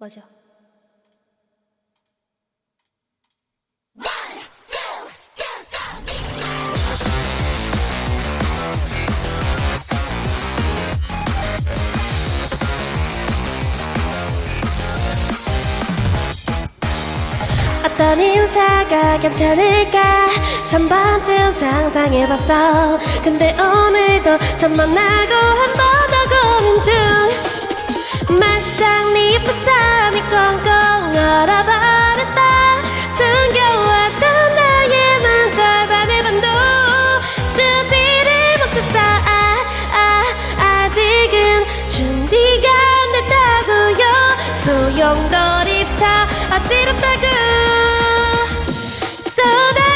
맞아. 어떤 인사가 괜찮을까? 천번쯤 상상해봤어. 근데 오늘도 처음 만나고 한 번 더 고민 중 소용돌이쳐 어지럽다고 쏟아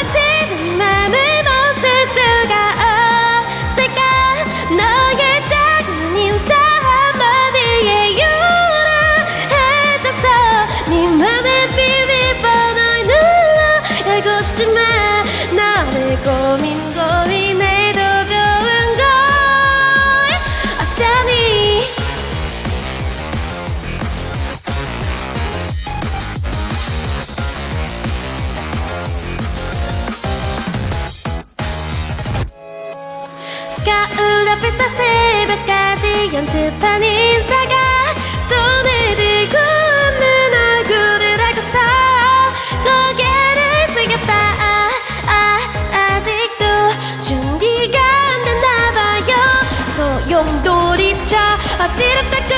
가을 앞에서 새벽까지 연습한 인사가 손을 들고 없는 얼굴을 하고서 고개를 숙였다. 아, 아, 아직도 준비가 안 됐나 봐요. 소용돌이쳐 어지럽다고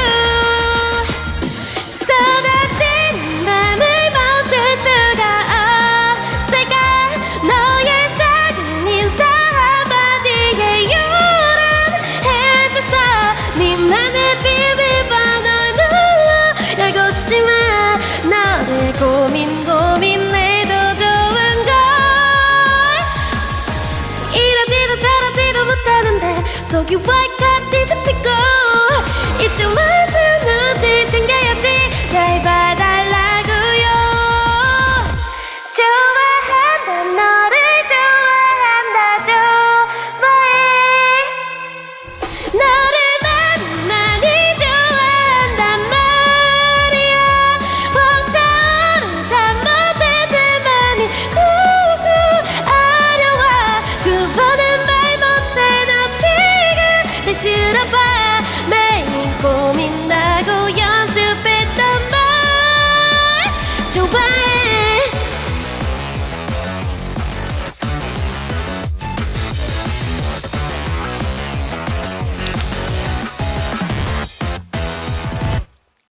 So you wake up, need to